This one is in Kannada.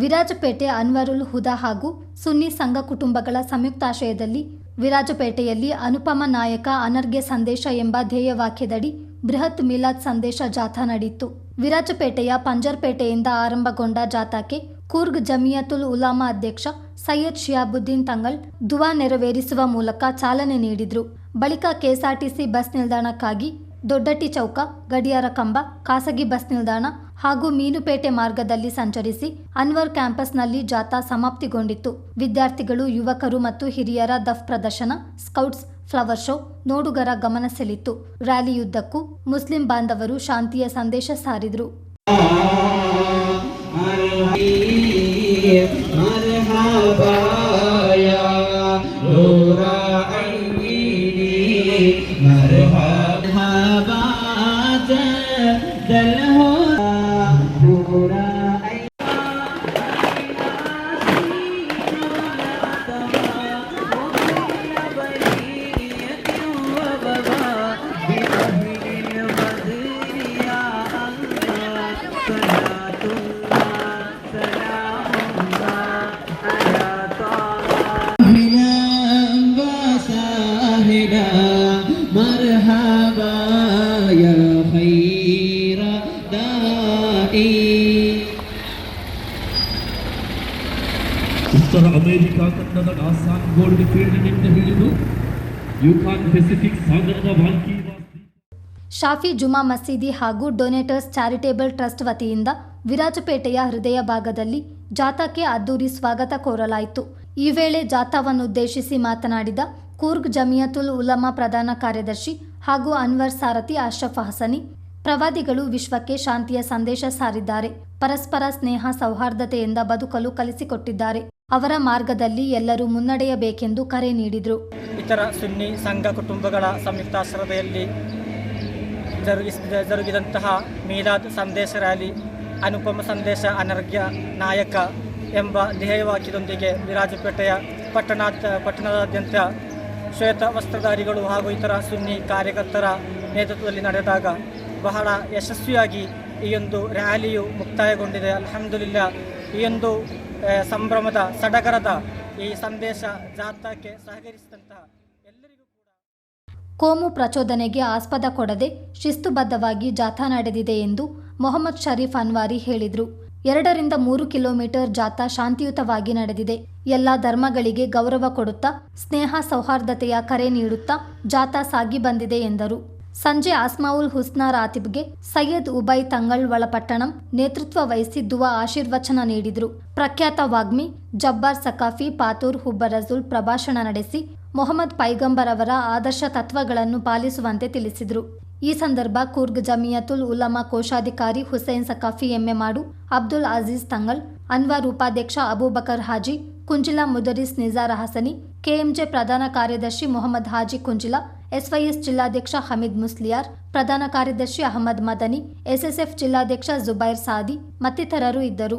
ವಿರಾಜಪೇಟೆ ಅನ್ವರುಲ್ ಹುದಾ ಹಾಗೂ ಸುನ್ನಿ ಸಂಘ ಕುಟುಂಬಗಳ ಸಂಯುಕ್ತಾಶ್ರಯದಲ್ಲಿ ವಿರಾಜಪೇಟೆಯಲ್ಲಿ ಅನುಪಮ ನಾಯಕ ಅನರ್ಗೆ ಸಂದೇಶ ಎಂಬ ಧ್ಯೇಯವಾಕ್ಯದಡಿ ಬೃಹತ್ ಮಿಲಾದ್ ಸಂದೇಶ ಜಾಥಾ ನಡೆಯಿತು. ವಿರಾಜಪೇಟೆಯ ಪಂಜರ್ಪೇಟೆಯಿಂದ ಆರಂಭಗೊಂಡ ಜಾಥಾಕ್ಕೆ ಕೂರ್ಗ್ ಜಮಿಯತುಲ್ ಉಲಾಮಾ ಅಧ್ಯಕ್ಷ ಸೈಯದ್ ಶಿಯಾಬುದ್ದೀನ್ ತಂಗಳ್ ದುವಾ ನೆರವೇರಿಸುವ ಮೂಲಕ ಚಾಲನೆ ನೀಡಿದ್ರು. ಬಳಿಕ ಕೆಎಸ್ಆರ್ಟಿಸಿ ಬಸ್ ನಿಲ್ದಾಣಕ್ಕಾಗಿ ದೊಡ್ಡಟ್ಟಿ ಚೌಕ ಗಡಿಯಾರ ಕಂಬ ಖಾಸಗಿ ಬಸ್ ನಿಲ್ದಾಣ ಹಾಗೂ ಮೀನುಪೇಟೆ ಮಾರ್ಗದಲ್ಲಿ ಸಂಚರಿಸಿ ಅನ್ವರ್ ಕ್ಯಾಂಪಸ್ನಲ್ಲಿ ಜಾಥಾ ಸಮಾಪ್ತಿಗೊಂಡಿತ್ತು. ವಿದ್ಯಾರ್ಥಿಗಳು, ಯುವಕರು ಮತ್ತು ಹಿರಿಯರ ದಫ್ ಪ್ರದರ್ಶನ, ಸ್ಕೌಟ್ಸ್, ಫ್ಲವರ್ ಶೋ ನೋಡುಗರ ಗಮನ ಸೆಳಿತ್ತು ರ್ಯಾಲಿಯುದ್ದಕ್ಕೂ ಮುಸ್ಲಿಂ ಬಾಂಧವರು ಶಾಂತಿಯ ಸಂದೇಶ ಸಾರಿದರು. ಮರ ঘোড়া ಉತ್ತರ ಅಮೆರಿಕ ಖಂಡದ ಆಸಾನ್ ಗೋಲ್ಡ್ ಕ್ರೀಡೆಯಿಂದ ಹಿಡಿದು ಯುಕಾನ್ ಪೆಸಿಫಿಕ್ ಸಾಗರದ ವಾಲ್ಕೀವಾಸ್ ಶಾಫಿ ಜುಮಾ ಮಸೀದಿ ಹಾಗೂ ಡೊನೇಟರ್ಸ್ ಚಾರಿಟೇಬಲ್ ಟ್ರಸ್ಟ್ ವತಿಯಿಂದ ವಿರಾಜಪೇಟೆಯ ಹೃದಯ ಭಾಗದಲ್ಲಿ ಜಾಥಾಕ್ಕೆ ಅದ್ದೂರಿ ಸ್ವಾಗತ ಕೋರಲಾಯಿತು. ಈ ವೇಳೆ ಜಾಥಾವನ್ನುದ್ದೇಶಿಸಿ ಮಾತನಾಡಿದ ಕೂರ್ಗ್ ಜಮಿಯತುಲ್ ಉಲಮಾ ಪ್ರಧಾನ ಕಾರ್ಯದರ್ಶಿ ಹಾಗೂ ಅನ್ವರ್ ಸಾರಥಿ ಅಶ್ರಫ್ ಹಸನಿ, ಪ್ರವಾದಿಗಳು ವಿಶ್ವಕ್ಕೆ ಶಾಂತಿಯ ಸಂದೇಶ ಸಾರಿದ್ದಾರೆ. ಪರಸ್ಪರ ಸ್ನೇಹ ಸೌಹಾರ್ದತೆಯಿಂದ ಬದುಕಲು ಕಲಿಸಿಕೊಟ್ಟಿದ್ದಾರೆ. ಅವರ ಮಾರ್ಗದಲ್ಲಿ ಎಲ್ಲರೂ ಮುನ್ನಡೆಯಬೇಕೆಂದು ಕರೆ ನೀಡಿದರು. ಇತರ ಸುನ್ನಿ ಸಂಘ ಕುಟುಂಬಗಳ ಸಂಯುಕ್ತಾಶ್ರಯದಲ್ಲಿ ಜರುಗಿಸಿದ ಜರುಗಿದಂತಹ ಮೀಲಾದ್ ಸಂದೇಶ ರ್ಯಾಲಿ, ಅನುಪಮ ಸಂದೇಶ ಅನರ್ಘ್ಯ ನಾಯಕ ಎಂಬ ಧ್ಯೇಯವಾಕ್ಯದೊಂದಿಗೆ ವಿರಾಜಪೇಟೆಯ ಪಟ್ಟಣ ಪಟ್ಟಣದಾದ್ಯಂತ ಶ್ವೇತ ವಸ್ತ್ರಧಾರಿಗಳು ಹಾಗೂ ಇತರ ಸುನ್ನಿ ಕಾರ್ಯಕರ್ತರ ನೇತೃತ್ವದಲ್ಲಿ ನಡೆದಾಗ ಬಹಳ ಯಶಸ್ವಿಯಾಗಿ ಈ ಒಂದು ರ್ಯಾಲಿಯು ಮುಕ್ತಾಯಗೊಂಡಿದೆ. ಅಲ್ಹಮ್ದುಲಿಲ್ಲ, ಈ ಒಂದು ಸಂಭ್ರಮದ ಸಡಗರದ ಈ ಸಂದೇಶ ಜಾಥಾಕ್ಕೆ ಸಹಕರಿಸಿದಂತಹ ಎಲ್ಲರಿಗೂ ಕೂಡ ಕೋಮು ಪ್ರಚೋದನೆಗೆ ಆಸ್ಪದ ಕೊಡದೆ ಶಿಸ್ತುಬದ್ಧವಾಗಿ ಜಾಥಾ ನಡೆದಿದೆ ಎಂದು ಮೊಹಮ್ಮದ್ ಶರೀಫ್ ಅನ್ವಾರಿ ಹೇಳಿದರು. ಎರಡರಿಂದ ಮೂರು ಕಿಲೋಮೀಟರ್ ಜಾಥಾ ಶಾಂತಿಯುತವಾಗಿ ನಡೆದಿದೆ. ಎಲ್ಲ ಧರ್ಮಗಳಿಗೆ ಗೌರವ ಕೊಡುತ್ತಾ, ಸ್ನೇಹ ಸೌಹಾರ್ದತೆಯ ಕರೆ ನೀಡುತ್ತಾ ಜಾಥಾ ಸಾಗಿ ಬಂದಿದೆ ಎಂದರು. ಸಂಜೆ ಆಸ್ಮಾವುಲ್ ಹುಸ್ನಾ ರಾತಿಬ್ಗೆ ಸೈಯದ್ ಉಬೈ ತಂಗಳ್ ಒಳಪಟ್ಟಣಂ ನೇತೃತ್ವ ವಹಿಸಿ ದುವಾ ಆಶೀರ್ವಚನ ನೀಡಿದರು. ಪ್ರಖ್ಯಾತ ವಾಗ್ಮಿ ಜಬ್ಬಾರ್ ಸಕಾಫಿ ಪಾತೂರ್ ಹುಬ್ಬರಜುಲ್ ಪ್ರಭಾಷಣ ನಡೆಸಿ ಮೊಹಮ್ಮದ್ ಪೈಗಂಬರ್ ಅವರ ಆದರ್ಶ ತತ್ವಗಳನ್ನು ಪಾಲಿಸುವಂತೆ ತಿಳಿಸಿದರು. ಈ ಸಂದರ್ಭ ಕುರ್ಗ್ ಜಮಿಯತುಲ್ ಉಲಮಾ ಕೋಶಾಧಿಕಾರಿ ಹುಸೇನ್ ಸಕಾಫಿ ಎಮ್ಮೆಮಾಡು ಅಬ್ದುಲ್ ಅಜೀಜ್ ತಂಗಲ್ ಅನ್ವರ್ ಉಪಾಧ್ಯಕ್ಷ ಅಬೂಬಕರ್ ಹಾಜಿ, ಕುಂಜಿಲಾ ಮುದರಿಸ್ ನಿಜಾರ್ ಹಸನಿ, ಕೆಎಂಜೆ ಪ್ರಧಾನ ಕಾರ್ಯದರ್ಶಿ ಮೊಹಮ್ಮದ್ ಹಾಜಿ ಕುಂಜಿಲಾ ಎಸ್ವೈಎಸ್ ಜಿಲ್ಲಾಧ್ಯಕ್ಷ ಹಮೀದ್ ಮುಸ್ಲಿಯಾರ್ ಪ್ರಧಾನ ಕಾರ್ಯದರ್ಶಿ ಅಹಮದ್ ಮದನಿ ಎಸ್ಎಸ್ಎಫ್ ಜಿಲ್ಲಾಧ್ಯಕ್ಷ ಜುಬೈರ್ ಸಾದಿ ಮತ್ತಿತರರು ಇದ್ದರು.